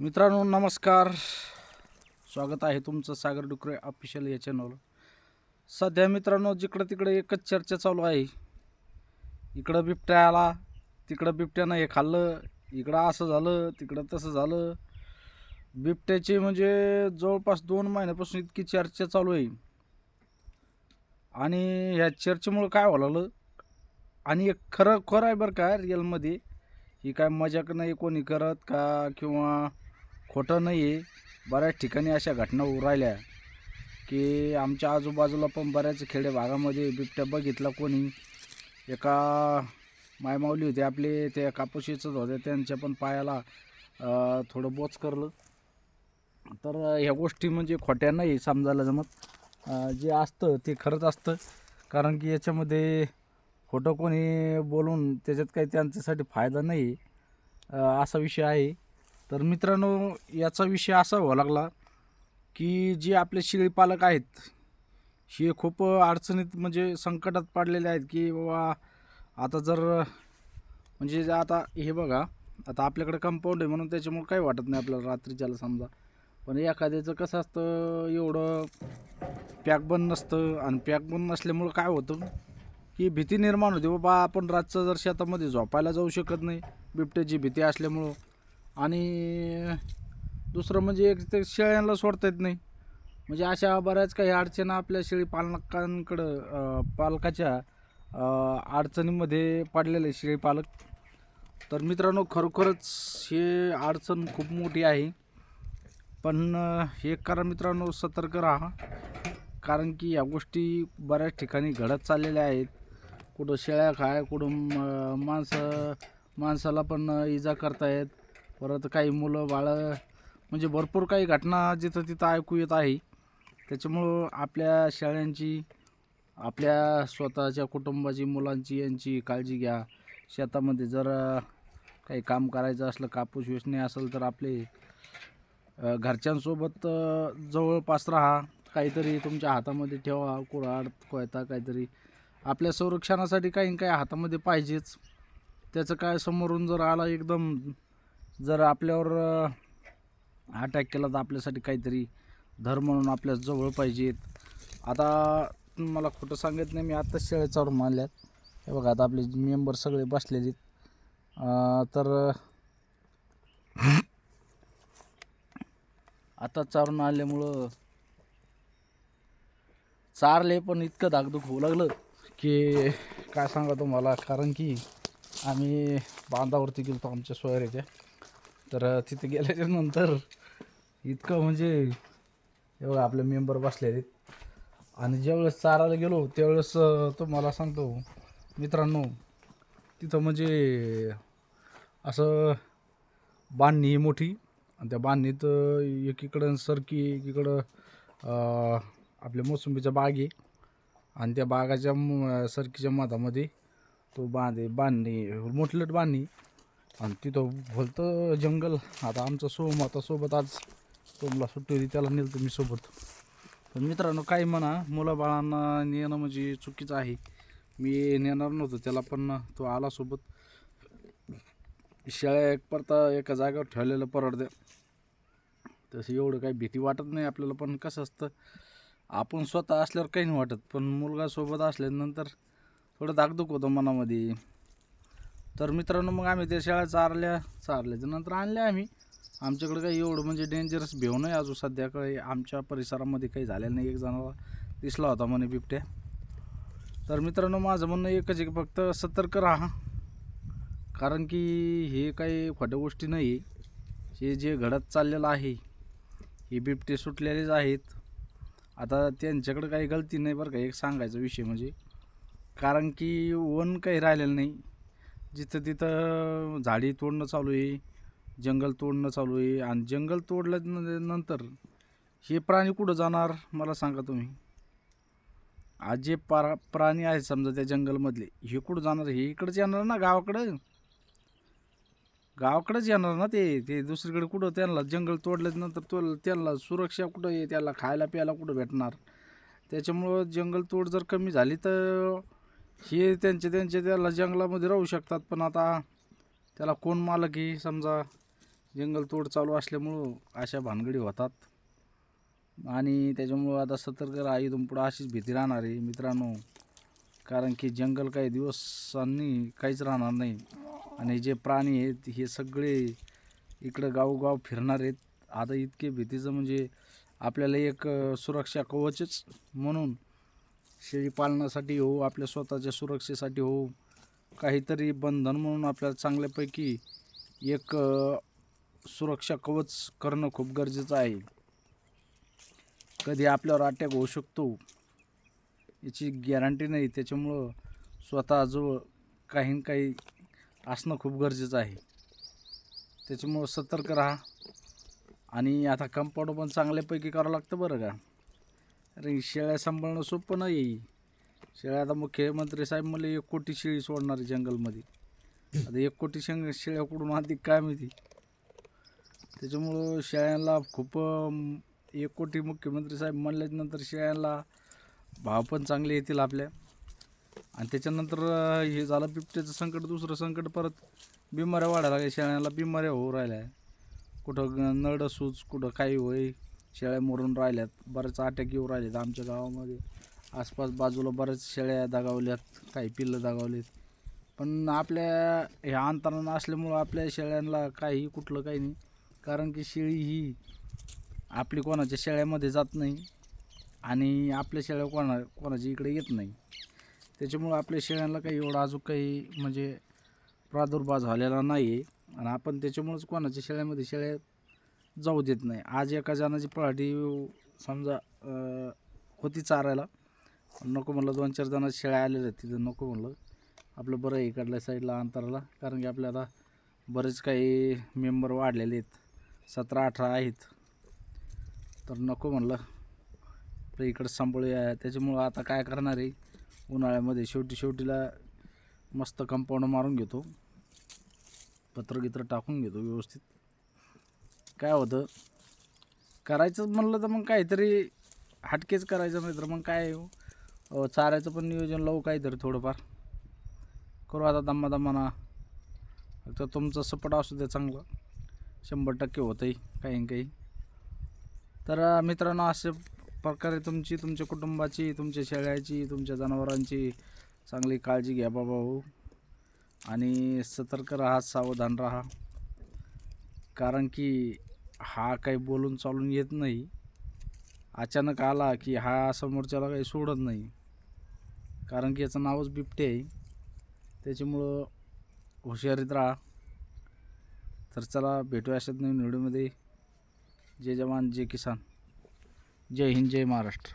मित्रांनो नमस्कार. स्वागत आहे तुमचं सागर डुकरे ऑफिशियल या चॅनल सध्या मित्रांनो जिकडं तिकडे एकच चर्चा चालू आहे. इकडं बिबट्या आला तिकडं बिबट्यानं हे खाल्लं इकडं असं झालं तिकडं तसं झालं. बिबट्याची म्हणजे जवळपास दोन महिन्यापासून इतकी चर्चा चालू आहे. आणि ह्या चर्चेमुळं काय व्हायला आणि एक खरं खरं आहे बरं का रिअलमध्ये ही काय मजाक नाही कोणी करत का किंवा खोटं नाही आहे. बऱ्याच ठिकाणी अशा घटना उरायल्या राहिल्या की आमच्या आजूबाजूला पण बऱ्याच खेडे भागामध्ये बिबट्या बघितला कोणी. एका मायमावली होते आपले ते कापूशीचंच होते त्यांच्या पण पायाला थोडं बोच करलं. तर ह्या गोष्टी म्हणजे खोट्या नाही समजायला जमत. जे असतं ते खरंच असतं. कारण की याच्यामध्ये खोटं कोणी बोलून त्याच्यात काही त्यांच्यासाठी फायदा नाही असा विषय आहे. तर मित्रांनो याचा विषय असा व्हावा लागला की जे आपले शेळी पालक आहेत हे खूप अडचणीत म्हणजे संकटात पडलेले आहेत की बाबा आता जर म्हणजे आता हे बघा आता आपल्याकडे कंपाऊंड आहे म्हणून त्याच्यामुळे काही वाटत नाही आपल्याला रात्रीच्याला समजा. पण एखाद्याचं कसं असतं एवढं पॅक बंद नसतं आणि पॅक बंद नसल्यामुळं काय होतं की भीती निर्माण होते. बाबा आपण रातचं जर शेतामध्ये झोपायला जाऊ शकत नाही बिबट्याची भीती असल्यामुळं. आणि दुसरं म्हणजे एक ते शेळ्यांना सोडता येत नाही. म्हणजे अशा बऱ्याच काही अडचणी आपल्या शेळी पालकांकडं पालकाच्या अडचणीमध्ये पडलेले शेळी पालक. तर मित्रांनो खरोखरच हे अडचण खूप मोठी आहे. पण हे करा मित्रांनो सतर्क राहा. कारण की या गोष्टी बऱ्याच ठिकाणी घडत चाललेल्या आहेत. कुठं शेळ्या खाय कुठं माणसं माणसाला पण इजा करतायत. परत काही मुलं बाळं म्हणजे भरपूर काही घटना जिथं तिथं ऐकू येत आहे. त्याच्यामुळं आपल्या शेळ्यांची आपल्या स्वतःच्या कुटुंबाची मुलांची यांची काळजी घ्या. शेतामध्ये जर काही काम करायचं असलं कापूस वेचणे असेल तर आपले घरच्यांसोबत जवळपास राहा. काहीतरी तुमच्या हातामध्ये ठेवा कुराड कोयता काहीतरी. आपल्या संरक्षणासाठी काही काही हातामध्ये पाहिजेच. त्याचं काय समोरून जर आला एकदम जर आपल्यावर अटॅक केला तर आपल्यासाठी काहीतरी धर म्हणून आपल्या जवळ पाहिजेत. आता मला खोटं सांगत नाही मी आत्ताच शेळ्या चारून हे बघा आता आपले मेंबर सगळे बसलेले आहेत. तर आता चारून आल्यामुळं चारले पण इतकं धाकधूक होऊ लागलं की काय सांगा तुम्हाला कारण की आम्ही बांधावरती गेलो आमच्या सोयऱ्याच्या. तर तिथे गेल्याच्यानंतर इतकं म्हणजे एवढं आपले मेंबर बसले आहेत. आणि ज्यावेळेस चारायला गेलो त्यावेळेस तुम्हाला सांगतो मित्रांनो तिथं म्हणजे असं बांधणी ही मोठी. आणि त्या बांधणीत एकीकडं सरकी एकीकडं आपल्या मोसंबीच्या बाग आहे. आणि त्या बागाच्या म- सरकीच्या मधामध्ये तो बांधे बांधणी मोठलट बांधणी. आणि तिथं भलतं जंगल आता आमचं सोम आता सोबत आज सोमला सुट्टी होती त्याला नेलं तुम्ही सोबत. पण मित्रांनो काही म्हणा मुलाबाळांना नेणं म्हणजे चुकीचं आहे. मी नेणार नव्हतो त्याला पण तो आला सोबत. शेळ्या एक परता एका जागेवर ठेवलेलं परवडते. तसं एवढं काही भीती वाटत नाही आपल्याला पण कसं असतं आपण स्वतः असल्यावर काही नाही वाटत. पण मुलगा सोबत असल्यानंतर थोडं धाकधूक होतं मनामध्ये. तर मित्रांनो मग आम्ही त्या शेळ्या चारल्या चारल्याच्या नंतर आणल्या आम्ही. आमच्याकडे काही एवढं म्हणजे डेंजरस भेव नाही अजून सध्या काही आमच्या परिसरामध्ये काही झालेलं नाही. एक जणाला दिसला होता म्हणे बिबट्या. तर मित्रांनो माझं म्हणणं एकच एक फक्त सतर्क राहा. कारण की हे काही खोट्या गोष्टी नाही. हे जे घडत चाललेलं आहे हे बिबटे सुटलेलेच आहेत. आता त्यांच्याकडे काही गलती नाही बरं का एक सांगायचा विषय म्हणजे. कारण की वन काही राहिलेलं नाही. जिथं तिथं झाडी तोडणं चालू आहे जंगल तोडणं चालू आहे आणि जंगल तोडल्यानंतर हे प्राणी कुठं जाणार मला सांगा तुम्ही. आज जे परा प्राणी आहेत समजा त्या जंगलमधले हे कुठं जाणार? हे इकडंच येणार ना गावाकडं? गावाकडेच येणार ना ते? ते दुसरीकडे कुठं त्यांना जंगल तोडल्यानंतर तो त्यांना सुरक्षा कुठं आहे? त्याला खायला प्यायला कुठं भेटणार? त्याच्यामुळं जंगलतोड जर कमी झाली तर हे त्यांचे त्यांचे त्याला जंगलामध्ये राहू शकतात पण आता त्याला कोण मालक आहे? समजा जंगलतोड चालू असल्यामुळं अशा भानगडी होतात. आणि त्याच्यामुळं आता सतर्क राहा इथून पुढं अशीच भीती राहणार आहे. मित्रांनो कारण की जंगल काही दिवसांनी काहीच राहणार नाही. आणि जे प्राणी आहेत हे सगळे इकडं गावोगाव फिरणार आहेत. आता इतके भीतीचं म्हणजे आपल्याला एक सुरक्षा कवचच म्हणून शेळी पालनासाठी हो आपल्या स्वतःच्या सुरक्षेसाठी हो काहीतरी बंधन म्हणून आपल्याला चांगल्यापैकी एक सुरक्षा कवच करणं खूप गरजेचं आहे. कधी आपल्यावर अटॅक होऊ शकतो याची गॅरंटी नाही. त्याच्यामुळं स्वतःजवळ काही ना काही असणं खूप गरजेचं आहे. त्याच्यामुळं सतर्क राहा आणि आता कंपाऊंड पण चांगल्यापैकी करावं लागतं बरं का? अरे शेळ्या सांभाळणं सोपं नाही शेळ्या आता मुख्यमंत्री साहेब मला एक कोटी शेळी सोडणार जंगलमध्ये. आता एक कोटी शेंग शेळ्या कुठून आणतील काय माहिती त्याच्यामुळं शेळ्यांना खूप एक कोटी मुख्यमंत्री साहेब म्हणल्यानंतर शेळ्यांना भाव पण चांगले येतील आपल्या. आणि त्याच्यानंतर हे झालं बिबट्याचं संकट दुसरं संकट परत बिमाऱ्या वाढायला लागल्या. शेळ्यांना बिमाऱ्या होऊ राहिल्या. कुठं नळ सूज कुठं काही होई शेळ्या मरून राहिल्यात बरेच अटॅक येऊ राहिलेत आमच्या गावामध्ये. आसपास बाजूला बऱ्याच शेळ्या दगावल्यात काही पिल्लं दगावलेत. पण आपल्या ह्या अंतरानं असल्यामुळं आपल्या शेळ्यांना काही कुठलं काही नाही. कारण की शेळी ही आपली कोणाच्या शेळ्यामध्ये जात नाही आणि आपल्या शेळ्या कोणा कोणाच्या इकडे येत नाही. त्याच्यामुळं आपल्या शेळ्यांना काही एवढा अजून काही म्हणजे प्रादुर्भाव झालेला नाही आहे आणि आपण त्याच्यामुळंच कोणाच्या शेळ्यामध्ये शेळ्या जाऊ देत नाही. आज एका जणाची पहाटी समजा होती चारायला. नको म्हणलं दोन चार जण शेळ्या आलेल्या आहेत तिथं नको म्हणलं. आपलं बरं आहे इकडल्या साईडला अंतराला कारण की आपल्या आता बरेच काही मेंबर वाढलेले आहेत. सतरा अठरा आहेत. तर नको म्हणलं. तर इकडं सांभाळूया. त्याच्यामुळं आता काय करणार आहे? उन्हाळ्यामध्ये शेवटी शेवटीला मस्त कंपाऊंड मारून घेतो. पत्र गित्र टाकून घेतो व्यवस्थित. काय होतं? करायचं म्हणलं तर मग काहीतरी हटकेच करायचं नाही तर मग काय? चारायचं चाऱ्याचं पण नियोजन लावू काहीतरी थोडंफार. करू आता दम्मा दम्माना. फक्त तुमचं सपोर्ट असू दे चांगलं. शंभर टक्के होतंही काही काही. तर मित्रांनो अशा प्रकारे तुमची तुमच्या कुटुंबाची तुमच्या शेळ्याची तुमच्या जनावरांची चांगली काळजी घ्या बाबा हो आणि सतर्क राहा सावधान राहा. कारण की हा काही बोलून चालून येत नाही. अचानक आला की हा समोरच्याला काही सोडत नाही. कारण की याचं नावच बिबटे आहे. त्याच्यामुळं हुशारीत राहा. तर चला भेटूया अशात नवीन व्हिडिओमध्ये. जय जवान जय किसान. जय हिंद जय महाराष्ट्र.